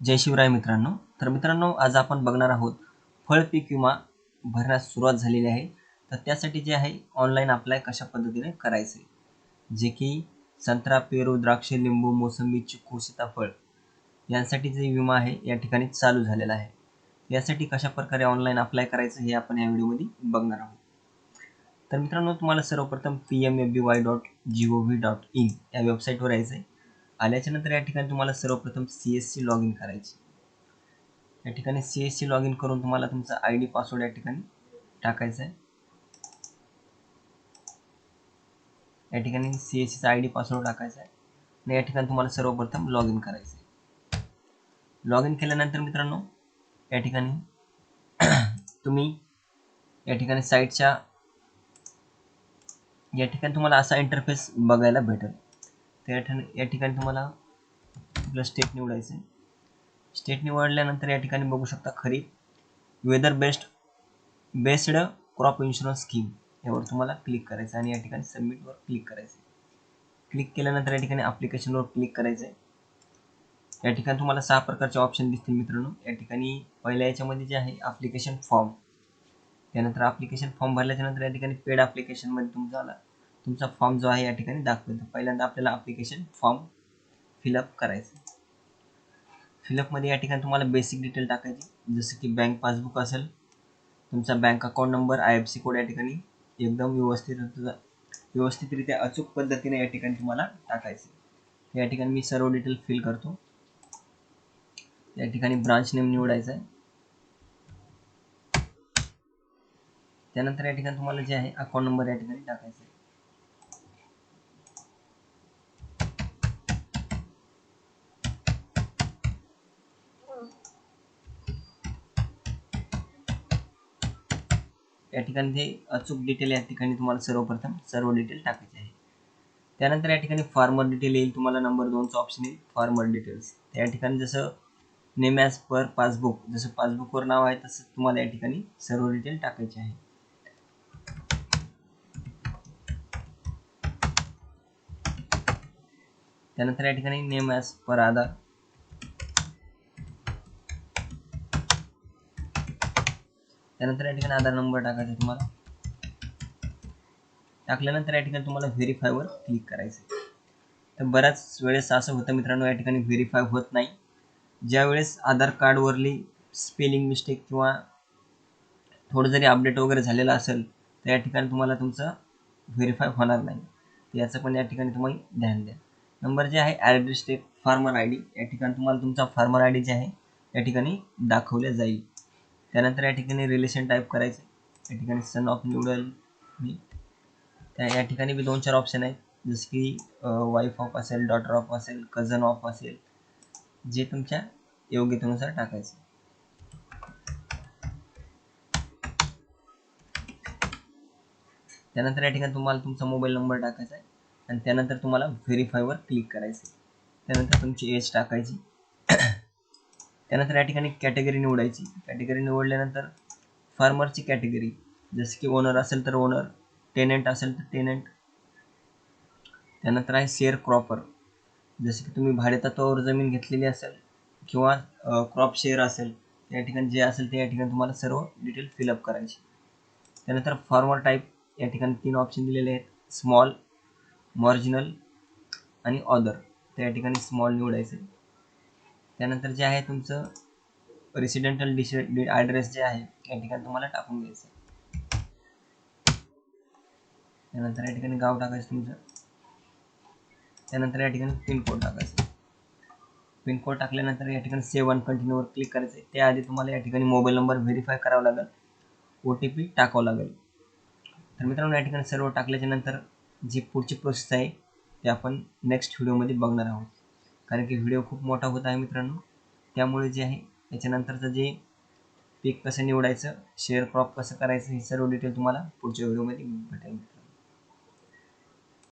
जय शिवराय मित्रांनो. तर मित्रांनो आज आपण बघणार आहोत फळ पीक विमा भरण्यास सुरुवात झालेली आहे. तर त्यासाठी जे आहे ऑनलाईन अप्लाय कशा पद्धतीने करायचे? जे की संत्रा पेरू द्राक्ष लिंबू मोसंबी चिकू सीताफळ यांसाठी जे विमा आहे या ठिकाणी चालू झालेला आहे. यासाठी कशा प्रकारे ऑनलाईन अप्लाय करायचं हे आपण या व्हिडिओमध्ये बघणार आहोत. तर मित्रांनो तुम्हाला सर्वप्रथम P M F B Y dot G O V dot in या वेबसाईटवर यायचं आहे आल्याच्यानंतर या ठिकाणी तुम्हाला सर्वप्रथम C S C log in करायची. या ठिकाणी C S C log in करून तुम्हाला तुमचा आय डी पासवर्ड या ठिकाणी टाकायचा आहे. या ठिकाणी सी एस सीचा आय डी पासवर्ड टाकायचा आहे. आणि या ठिकाणी तुम्हाला सर्वप्रथम लॉग इन करायचं आहे. लॉग इन केल्यानंतर मित्रांनो या ठिकाणी तुम्ही या ठिकाणी साईटच्या या ठिकाणी तुम्हाला असा इंटरफेस बघायला भेटेल. त्या या ठिकाणी या ठिकाणी तुम्हाला आपलं स्टेट निवडायचं आहे स्टेट निवडल्यानंतर या ठिकाणी बघू शकता Kharif weather best based crop insurance scheme यावर तुम्हाला क्लिक करायचं आणि या ठिकाणी सबमिटवर क्लिक करायचं क्लिक केल्यानंतर या ठिकाणी ॲप्लिकेशनवर क्लिक करायचं आहे या ठिकाणी तुम्हाला सहा प्रकारचे ऑप्शन दिसतील मित्रांनो. या ठिकाणी पहिल्या याच्यामध्ये जे आहे ॲप्लिकेशन फॉर्म त्यानंतर ॲप्लिकेशन फॉर्म भरल्याच्यानंतर या ठिकाणी पेड ॲप्लिकेशनमध्ये तुमचा आला. तुमचा फॉर्म जो आहे या ठिकाणी दाखवेल पहिल्यांदा आपल्याला ॲप्लिकेशन फॉर्म फिलअप करायचं. फिलअपमध्ये या ठिकाणी तुम्हाला बेसिक डिटेल टाकायची. जसं की बँक पासबुक असेल तुमचा bank account number I F C code या ठिकाणी एकदम व्यवस्थित व्यवस्थितरित्या अचूक पद्धतीने या ठिकाणी तुम्हाला टाकायचं. या ठिकाणी मी सर्व डिटेल फिल करतो. या ठिकाणी ब्रांच नेम निवडायचा आहे. त्यानंतर या ठिकाणी तुम्हाला जे आहे अकाउंट नंबर या ठिकाणी टाकायचा आहे. या ठिकाणी ते अचूक डिटेल या ठिकाणी तुम्हाला सर्वप्रथम सर्व डिटेल टाकायचे आहे. त्यानंतर या ठिकाणी फार्मर डिटेल येईल तुम्हाला नंबर दोनचं ऑप्शन येईल फार्मर डिटेल्स त्या ठिकाणी जसं नेम ॲज पर पासबुक जसं पासबुकवर नाव आहे तसं तुम्हाला या ठिकाणी सर्व डिटेल टाकायचे आहे. त्यानंतर या ठिकाणी नेम ॲज पर आधार त्यानंतर या ठिकाणी आधार नंबर टाकायचा तुम्हाला. टाकल्यानंतर या ठिकाणी तुम्हाला व्हेरीफायवर क्लिक करायचं तर बऱ्याच वेळेस असं होतं मित्रांनो या ठिकाणी व्हेरीफाय होत नाही. ज्यावेळेस आधार कार्डवरली स्पेलिंग मिस्टेक किंवा थोडं जरी अपडेट वगैरे झालेलं असेल तर या ठिकाणी तुम्हाला तुमचं व्हेरीफाय होणार नाही. तर याचं पण या ठिकाणी तुम्ही ध्यान द्या. नंबर जे आहे ॲड्रेस टेक फार्मर आय डी या ठिकाणी तुम्हाला तुमचा फार्मर आय डी जे आहे या ठिकाणी दाखवल्या जाईल. त्यानंतर या ठिकाणी रिलेशन टाईप करायचं या ठिकाणी सन ऑफ निवडेल मी. त्या या ठिकाणी बी दोन चार ऑप्शन आहेत. जसं की वाईफ ऑफ असेल डॉटर ऑफ असेल कझन ऑफ असेल जे तुमच्या योग्यतेनुसार टाकायचं. त्यानंतर या ठिकाणी तुम्हाला तुमचा मोबाईल नंबर टाकायचा आहे. आणि त्यानंतर तुम्हाला व्हेरीफायवर क्लिक करायचं त्यानंतर तुमची एज टाकायची. त्यानंतर या ठिकाणी कॅटेगरी निवडायची. कॅटेगरी निवडल्यानंतर फार्मरची कॅटेगरी जसं की ओनर असेल तर ओनर टेनंट असेल तर टेनंट त्यानंतर आहे शेअर क्रॉपर जसं की तुम्ही भाडेतत्वावर जमीन घेतलेली असेल किंवा क्रॉप शेअर असेल या ठिकाणी जे असेल ते या ठिकाणी तुम्हाला सर्व डिटेल फिलअप करायची. त्यानंतर फॉर्मर टाईप या ठिकाणी तीन ऑप्शन दिलेले आहेत. स्मॉल मॉर्जिनल आणि ऑदर त्या या ठिकाणी स्मॉल निवडायचं. त्यानंतर जे आहे तुमचं रेसिडेंटल डिश ॲड्रेस जे आहे या ठिकाणी तुम्हाला टाकून घ्यायचं त्यानंतर या ठिकाणी गाव टाकायचं तुमचं. त्यानंतर या ठिकाणी पिनकोड टाकायचं पिनकोड टाकल्यानंतर या ठिकाणी सेव्ह अन कंटिन्यूवर क्लिक करायचं आहे. त्याआधी तुम्हाला या ठिकाणी मोबाईल नंबर व्हेरीफाय करावा लागेल. ओ टी पी टाकावं लागेल. तर मित्रांनो या ठिकाणी सर्व टाकल्याच्या नंतर जी पुढची प्रोसेस आहे ते आपण नेक्स्ट व्हिडिओमध्ये बघणार आहोत. कारण की व्हिडिओ खूप मोठा होत आहे मित्रांनो. त्यामुळे जे आहे याच्यानंतरचं जे पीक कसं निवडायचं शेअर क्रॉप कसं करायचं हे सर्व डिटेल तुम्हाला पुढच्या व्हिडिओमध्ये भेटेल.